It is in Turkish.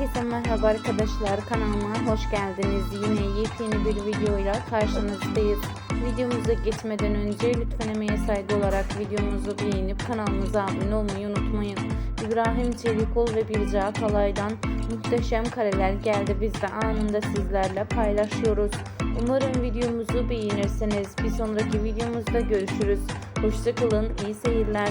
Herkese merhaba arkadaşlar kanalıma hoş geldiniz. Yine yepyeni bir videoyla karşınızdayız. Videomuza geçmeden önce lütfen emeğe saygı olarak videomuzu beğenip kanalımıza abone olmayı unutmayın. İbrahim Çelikol ve Birce Akalay'dan muhteşem kareler geldi. Biz de anında sizlerle paylaşıyoruz. Umarım videomuzu beğenirseniz Bir sonraki videomuzda görüşürüz. Hoşçakalın, iyi seyirler.